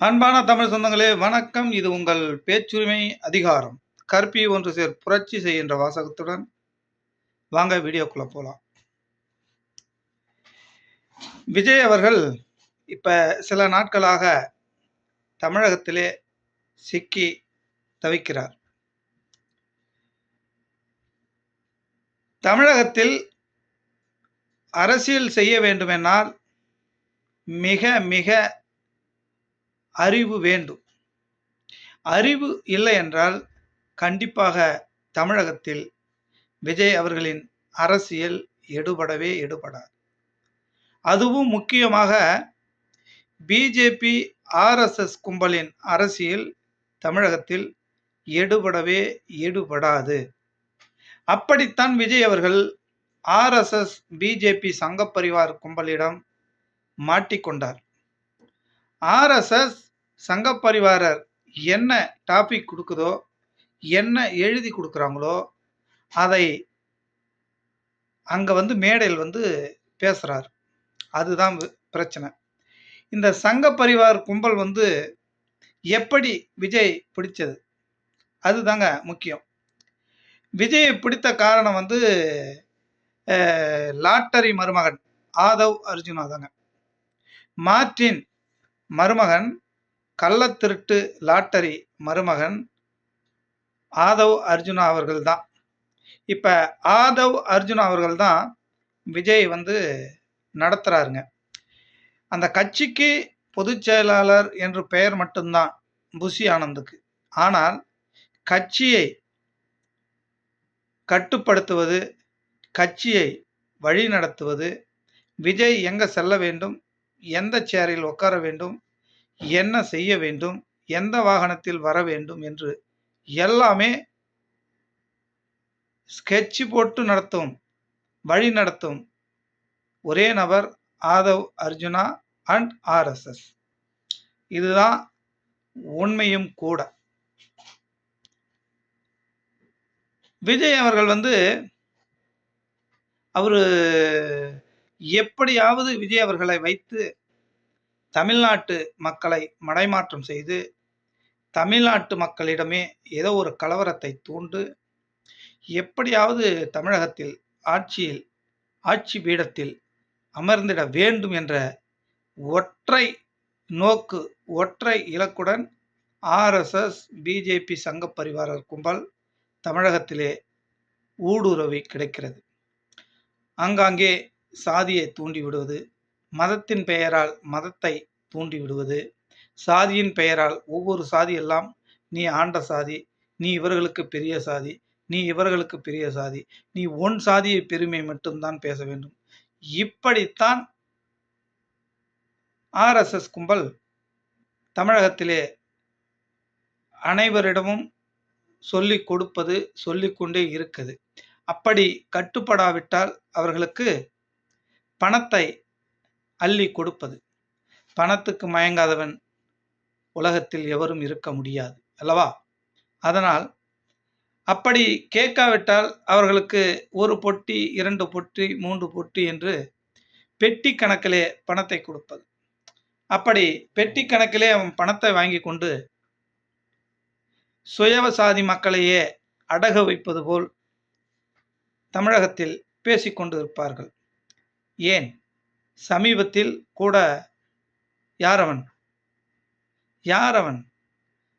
அன்பான தமிழ் சொந்தங்களே வணக்கம். இது உங்கள் பேச்சுரிமை அதிகாரம். கற்பி ஒன்று சேர் புரட்சி செய்கின்ற வாசகத்துடன் வாங்க வீடியோக்குள்ள போகலாம் விஜய் அவர்கள் இப்ப சில நாட்களாக தமிழகத்திலே சிக்கி தவிக்கிறார். தமிழகத்தில் அரசியல் செய்ய வேண்டுமென்றால் மிக மிக அறிவு வேண்டும். அறிவு இல்லை என்றால் கண்டிப்பாக தமிழகத்தில் விஜய் அவர்களின் அரசியல் எடுபடவே எடுபடாது. அதுவும் முக்கியமாக பிஜேபி ஆர்எஸ்எஸ் கும்பலின் அரசியல் தமிழகத்தில் எடுபடவே எடுபடாது. அப்படித்தான் விஜய் அவர்கள் ஆர்எஸ்எஸ் பிஜேபி சங்கப்பரிவார் கும்பலிடம் மாட்டிக்கொண்டார். ஆர்எஸ்எஸ் சங்க பரிவாரர் என்ன டாபிக் கொடுக்குதோ என்ன எழுதி கொடுக்குறாங்களோ அதை அங்கே வந்து மேடையில் வந்து பேசுகிறார் அதுதான் பிரச்சனை. இந்த சங்க பரிவார் கும்பல் வந்து எப்படி விஜய் பிடிச்சது? அதுதாங்க முக்கியம். விஜயை பிடித்த காரணம் வந்து லாட்டரி மருமகன் ஆதவ் அர்ஜுனா தாங்க மார்டின் மருமகன் கள்ளத்திருட்டு லாட்டரி மருமகன் ஆதவ் அர்ஜுனா அவர்கள் தான் இப்போ ஆதவ் அர்ஜுனா அவர்கள் தான் விஜய் வந்து நடத்துகிறாருங்க அந்த கட்சிக்கு பொதுச் செயலாளர் என்று பெயர் மட்டும்தான் புஷி ஆனந்துக்கு. ஆனால் கட்சியை கட்டுப்படுத்துவது கட்சியை வழி நடத்துவது விஜய் எங்கே செல்ல வேண்டும் எந்த சேரில் உட்கார வேண்டும் என்ன செய்ய வேண்டும்? எந்த வாகனத்தில் வர வேண்டும்? என்று எல்லாமே ஸ்கெட்ச் போட்டு நடத்தும் வழி நடத்தும். ஒரே நபர் ஆதவ் அர்ஜுனா அண்ட் ஆர்எஸ்எஸ் இதுதான் உண்மையும் கூட. விஜய் அவர்கள் வந்து அவர் எப்படியாவது விஜய் அவர்களை வைத்து தமிழ்நாட்டு மக்களை மடைமாற்றம் செய்து தமிழ்நாட்டு மக்களிடமே ஏதோ ஒரு கலவரத்தை தூண்டு எப்படியாவது தமிழகத்தில் ஆட்சியில் ஆட்சி பீடத்தில் அமர்ந்திட வேண்டும் என்ற ஒற்றை நோக்கு ஒற்றை இலக்குடன் ஆர்எஸ்எஸ் பிஜேபி சங்க பரிவாரர் கும்பல் தமிழகத்திலே ஊடுருவி கிடைக்கிறது. ஆங்காங்கே சாதியை தூண்டி விடுவது மதத்தின் பெயரால் மதத்தை தூண்டி விடுவது சாதியின் பெயரால் ஒவ்வொரு சாதி எல்லாம் நீ ஆண்ட சாதி நீ இவர்களுக்கு பெரிய சாதி நீ இவர்களுக்கு பெரிய சாதி நீ உன் சாதியை பெருமை மட்டும்தான் பேச வேண்டும். இப்படித்தான் ஆர்எஸ்எஸ் கும்பல் தமிழகத்திலே அனைவரிடமும் சொல்லிக் கொடுப்பது சொல்லிக்கொண்டே இருக்குது அப்படி கட்டுப்படாவிட்டால் அவர்களுக்கு பணத்தை அள்ளி கொடுப்பது. பணத்துக்கு மயங்காதவன் உலகத்தில் எவரும் இருக்க முடியாது அல்லவா? அதனால் அப்படி கேட்காவிட்டால் அவர்களுக்கு ஒரு பொட்டி இரண்டு பொட்டி மூன்று பொட்டி என்று பெட்டி கணக்கிலே பணத்தை கொடுப்பது. அப்படி பெட்டி கணக்கிலே அவன் பணத்தை வாங்கி கொண்டு சுயவசாதி மக்களையே அடக வைப்பது போல் தமிழகத்தில் பேசிக்கொண்டு இருப்பார்கள் ஏன்? சமீபத்தில் கூட யாரவன்? யாரவன்?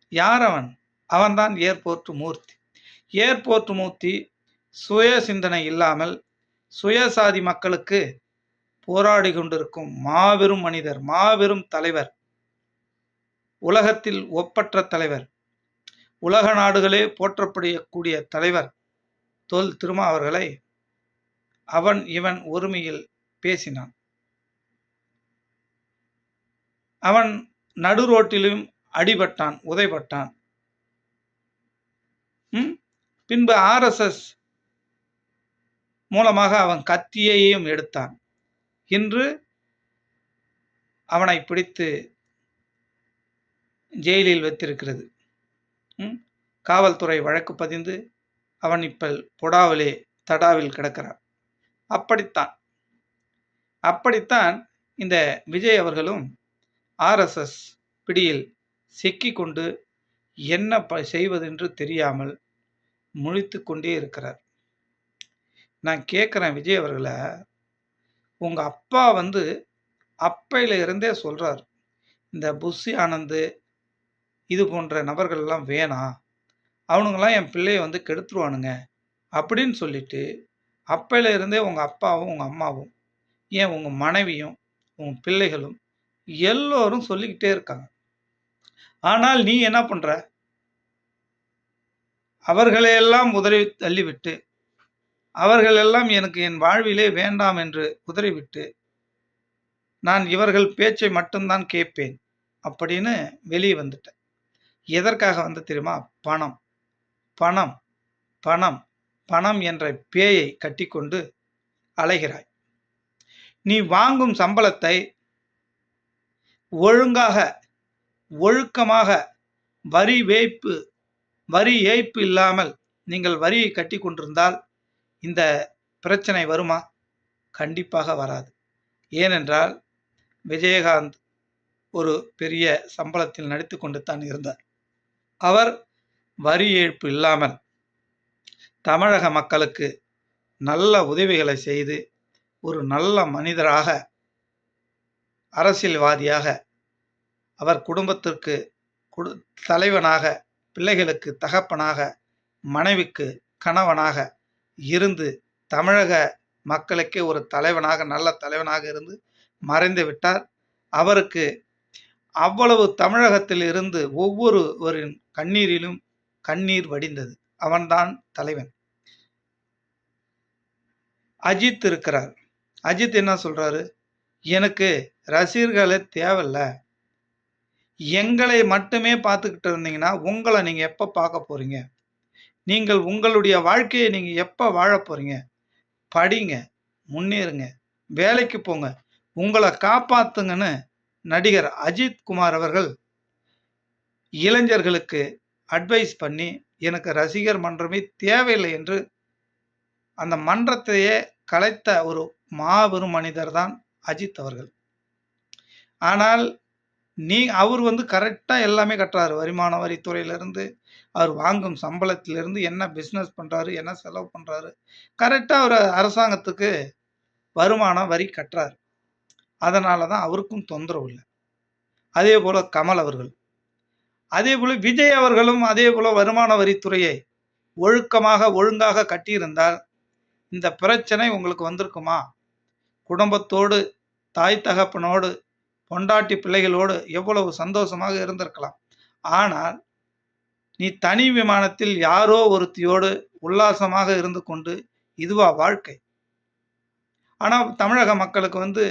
யாரவன்? அவன்தான் ஏர்போர்ட் மூர்த்தி. ஏர்போர்ட் மூர்த்தி சுய சிந்தனை இல்லாமல் சுயசாதி மக்களுக்கு போராடி கொண்டிருக்கும் மாபெரும் மனிதர் மாபெரும் தலைவர். உலகத்தில் ஒப்பற்ற தலைவர். உலக நாடுகளே போற்றப்படக்கூடிய தலைவர் தொல் திருமா அவர்களை அவன் இவன் ஒருமையில் பேசினான். அவன் நடு ரோட்டிலும் அடிபட்டான் உதைபட்டான். ம்? பின்பு ஆர்எஸ்எஸ் மூலமாக அவன் கத்தியையும் எடுத்தான். இன்று அவனை பிடித்து ஜெயிலில் வைத்திருக்கிறது. ம்? காவல்துறை வழக்கு பதிந்து அவன் இப்ப பொடாவிலே தடாவில் கிடக்கிறான். அப்படித்தான். அப்படித்தான் இந்த விஜய் அவர்களும் ஆர்எஸ்எஸ் பிடியில் சிக்கிக்கொண்டு என்ன ப செய்வதென்று தெரியாமல் முழித்து கொண்டே இருக்கிறார். நான் கேட்குறேன் விஜய் அவர்களை உங்கள் அப்பா வந்து அப்பையில இருந்தே சொல்கிறார் இந்த புஷி ஆனந்து, இது போன்ற நபர்கள்லாம் வேணாம். அவனுங்களாம் என் பிள்ளையை வந்து கெடுத்துருவானுங்க. அப்படின்னு சொல்லிட்டு, அப்பையில இருந்தே உங்கள் அப்பாவும், உங்கள் அம்மாவும், ஏன் உங்கள் மனைவியும், உங்கள் பிள்ளைகளும் எல்லோரும் சொல்லிக்கிட்டே இருக்காங்க. ஆனால் நீ என்ன பண்ற? அவர்களையெல்லாம் உதறி தள்ளிவிட்டு, அவர்களெல்லாம் எனக்கு என் வாழ்விலே வேண்டாம் என்று உதறிவிட்டு, நான் இவர்கள் பேச்சை மட்டும்தான் கேட்பேன். அப்படின்னு வெளியே வந்துட்டேன். எதற்காக வந்த தெரியுமா? பணம், பணம், பணம், பணம் என்ற பேயை கட்டிக்கொண்டு அலைகிறாய். நீ வாங்கும் சம்பளத்தை ஒழுங்காக, ஒழுக்கமாக வரி வேய்ப்பு வரி ஏய்ப்பு இல்லாமல் நீங்கள் வரியை கட்டி கொண்டிருந்தால், இந்த பிரச்சனை வருமா? கண்டிப்பாக வராது. ஏனென்றால், விஜயகாந்த் ஒரு பெரிய சம்பளத்தில் நடித்து கொண்டு தான் இருந்தார். அவர் வரி ஏய்ப்பு இல்லாமல் தமிழக மக்களுக்கு நல்ல உதவிகளை செய்து, ஒரு நல்ல மனிதராக, அரசியல்வாதியாக, அவர் குடும்பத்திற்கு குடு தலைவனாக, பிள்ளைகளுக்கு தகப்பனாக, மனைவிக்கு கணவனாக இருந்து, தமிழக மக்களுக்கே ஒரு தலைவனாக, நல்ல தலைவனாக இருந்து மறைந்து விட்டார். அவருக்கு அவ்வளவு தமிழகத்தில் இருந்து ஒவ்வொருவரின் கண்ணீரிலும் கண்ணீர் வடிந்தது. அவன்தான் தலைவன். அஜித் இருக்கிறார். அஜித் என்ன சொல்றாரு? எனக்கு ரசிகர்களே தேவையில்ல. எங்களை மட்டுமே பார்த்துக்கிட்டு இருந்தீங்கன்னா, உங்களை நீங்கள் எப்போ பார்க்க போறீங்க? நீங்கள் உங்களுடைய வாழ்க்கையை நீங்கள் எப்போ வாழ போகிறீங்க படிங்க, முன்னேறுங்க, வேலைக்கு போங்க, உங்களை காப்பாத்துங்கன்னு நடிகர் அஜித் குமார் அவர்கள் இளைஞர்களுக்கு அட்வைஸ் பண்ணி, எனக்கு ரசிகர் மன்றமே தேவையில்லை என்று அந்த மன்றத்தையே கலைத்த ஒரு மாபெரும் மனிதர் தான் அஜித் அவர்கள். ஆனால், நீ அவர் வந்து கரெக்டாக எல்லாமே கட்டுறாரு. வருமான வரித்துறையிலேருந்து அவர் வாங்கும் சம்பளத்திலேருந்து என்ன பிஸ்னஸ் பண்ணுறாரு என்ன செலவு பண்ணுறாரு கரெக்டாக அவர் அரசாங்கத்துக்கு வருமான வரி கட்டுறாரு. அதனால தான் அவருக்கும் தொந்தரவு இல்லை அதே போல் கமல் அவர்கள். அதே போல் விஜய் அவர்களும் அதே போல் வருமான வரித்துறையை ஒழுக்கமாக, ஒழுங்காக கட்டியிருந்தால், இந்த பிரச்சனை உங்களுக்கு வந்திருக்குமா? குடும்பத்தோடு, தாய் தகப்பனோடு, பொண்டாட்டி பிள்ளைகளோடு எவ்வளவு சந்தோஷமாக இருந்திருக்கலாம். ஆனால், நீ தனி விமானத்தில் யாரோ ஒருத்தியோடு உல்லாசமாக இருந்து கொண்டு, இதுவா வாழ்க்கை? ஆனால் தமிழக மக்களுக்கு வந்து,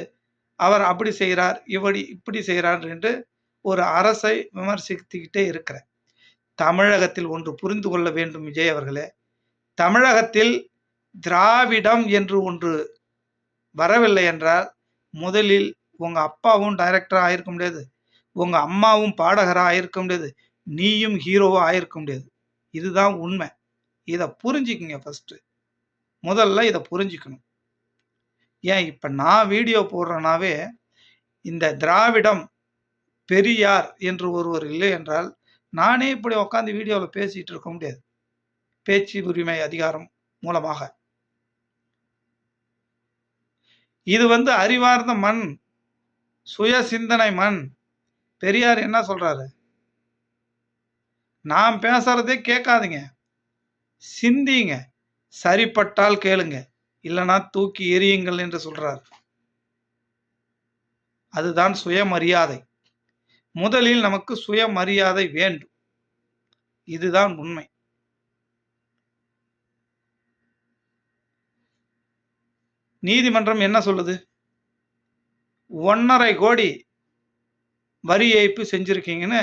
அவர் அப்படி செய்கிறார் இப்படி இப்படி செய்கிறார் என்று ஒரு அரசை விமர்சித்துக்கிட்டே இருக்கிறேன். தமிழகத்தில் ஒன்று புரிந்து கொள்ள வேண்டும் விஜய் அவர்களே. தமிழகத்தில் திராவிடம் என்று ஒன்று வரவில்லை என்றால், முதலில் உங்கள் அப்பாவும் டைரக்டராக ஆயிருக்க முடியாது. உங்கள் அம்மாவும் பாடகராக ஆயிருக்க முடியாது. நீயும் ஹீரோவாக ஆயிருக்க முடியாது. இதுதான் உண்மை. இதை புரிஞ்சுக்குங்க ஃபர்ஸ்ட்டு. முதல்ல இதை புரிஞ்சுக்கணும். ஏன் இப்போ நான் வீடியோ போடுறேனாவே இந்த திராவிடம், பெரியார் என்று ஒருவர் இல்லை என்றால், நானே இப்படி உட்காந்து வீடியோவில் பேசிகிட்டு இருக்க முடியாது. பேச்சு உரிமை அதிகாரம் மூலமாக. இது வந்து அறிவார்ந்த மண். சுய சிந்தனை மண். பெரியார் என்ன சொல்றாரு? நான் பேசுறதே கேட்காதீங்க. சிந்திங்க. சரிப்பட்டால் கேளுங்க. இல்லைனா தூக்கி எறியுங்கள் என்று சொல்றார். அதுதான் சுயமரியாதை. முதலில் நமக்கு சுயமரியாதை வேண்டும். இதுதான் உண்மை. நீதிமன்றம் என்ன சொல்லுது? 1 1/2 கோடி வரி ஏய்ப்பு செஞ்சுருக்கீங்கன்னு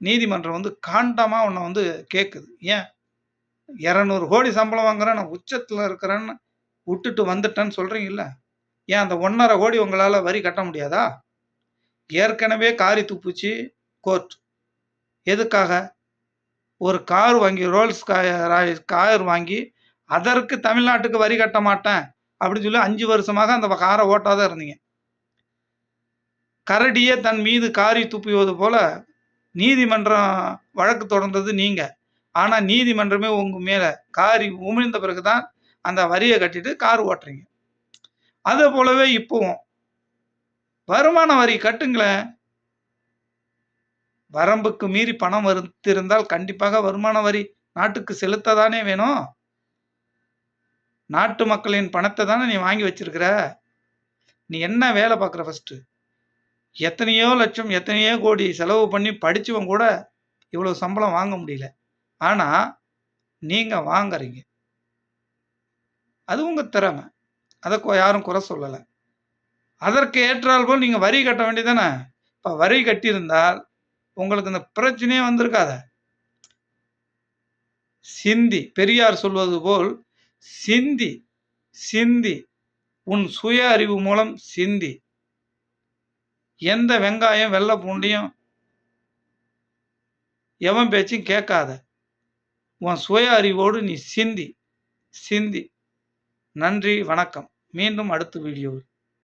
நீதிமன்றம் வந்து காண்டமாக உன்னை வந்து கேட்குது. ஏன்? 200 கோடி சம்பளம் வாங்குறேன், நான் உச்சத்தில் இருக்கிறேன்னு விட்டுட்டு வந்துட்டேன்னு சொல்கிறீங்கல்ல ஏன் அந்த 1 1/2 கோடி உங்களால் வரி கட்ட முடியாதா? ஏற்கனவே காரி துப்புச்சு கோர்ட். எதுக்காக? ஒரு கார் வாங்கி ரோல்ஸ் கார் வாங்கி, அதற்கு தமிழ்நாட்டுக்கு வரி கட்ட மாட்டேன் அப்படின்னு சொல்லி அஞ்சு வருஷமாக அந்த காரை ஓட்டாத இருந்தீங்க. கரடியே தன் மீது காரி துப்பியது போல நீதிமன்றம் வழக்கு தொடர்ந்தது நீங்க. ஆனா நீதிமன்றமே உங்க மேல காரி உமிழ்ந்த பிறகுதான் அந்த வரியை கட்டிட்டு கார் ஓட்டுறீங்க. அதே போலவே இப்போவும். வருமான வரி கட்டுங்களேன். வரம்புக்கு மீறி பணம் வருத்திருந்தால் கண்டிப்பாக வருமான வரி நாட்டுக்கு செலுத்ததானே வேணும்? நாட்டு மக்களின் பணத்தை தானே நீ வாங்கி வச்சிருக்கிற? நீ என்ன வேலை பார்க்குற ஃபஸ்ட்டு எத்தனையோ லட்சம் எத்தனையோ கோடி செலவு பண்ணி படித்தவன் கூட இவ்வளோ சம்பளம் வாங்க முடியல. ஆனால் நீங்கள் வாங்குறீங்க. அது உங்கள் திறமை. அதை யாரும் குறை சொல்லலை. அதற்கு ஏற்றால் போல் நீங்கள் வரி கட்ட வேண்டியதானே இப்போ வரி கட்டியிருந்தால் உங்களுக்கு இந்த பிரச்சனையே வந்திருக்காத. சிந்தி பெரியார் சொல்வது போல் சிந்தி சிந்தி. உன் சுய அறிவு மூலம் சிந்தி. எந்த வெங்காயம் வெள்ளை பூண்டையும் எவன் பேச்சும் கேட்காத. உன் சுய அறிவோடு நீ சிந்தி சிந்தி. நன்றி வணக்கம். மீண்டும் அடுத்த வீடியோவில்.